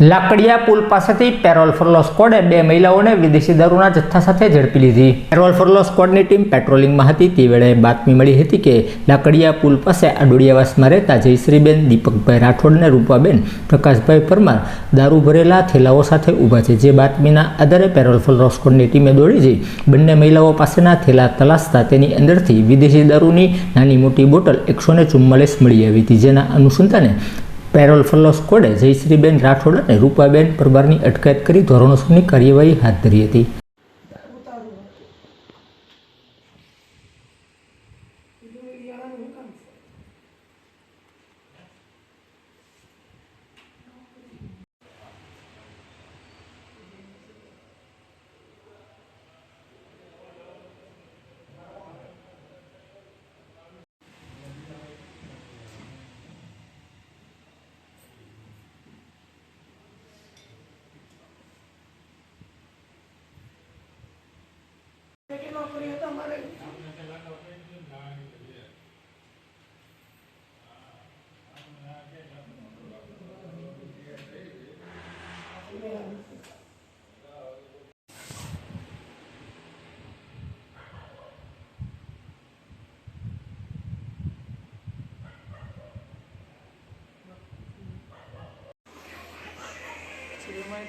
લાકડિયા પુલ પાસેથી parole furlough સ્કોડે બે મહિલાઓને વિદેશી દારૂના જથ્થા સાથે ઝડપી લીધી. પેરોલ ફરલો સ્કોડની ટીમ પેટ્રોલિંગમાં હતી. તે વેળાએ બાતમી મળી હતી કે લાકડિયા પુલ પાસે આડોડિયાવાસમાં રહેતા જયશ્રીબેન, દીપકભાઈ રાઠોડ અને રૂપાબેન, પ્રકાશભાઈ પરમાર દારૂ ભરેલા થેલાઓ સાથે ઊભા છે. જે બાતમીના આધારે પેરોલ ફરલો સ્કોડની ટીમે દોડી જઈ બંને મહિલાઓ પાસેના થેલા તલાસતા તેની અંદરથી વિદેશી દારૂની નાની મોટી બોટલ એકસો ને ચુમ્માલીસ મળી આવી હતી. જેના અનુસંધાને પેરોલ ફલ્લો સ્કોડે જયશ્રીબેન રાઠોડ અને રૂપાબેન પરમારની અટકાયત કરી ધોરણસરની કાર્યવાહી હાથ ધરી હતી. એક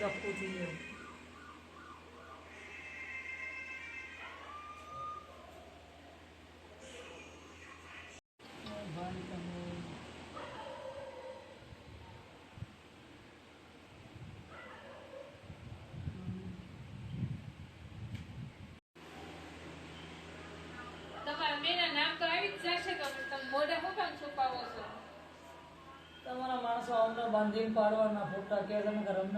આપવું જોઈએ તમારા సంవత్సరాలు బందీలు పాడవన్న పుట్ట కేసన గరంన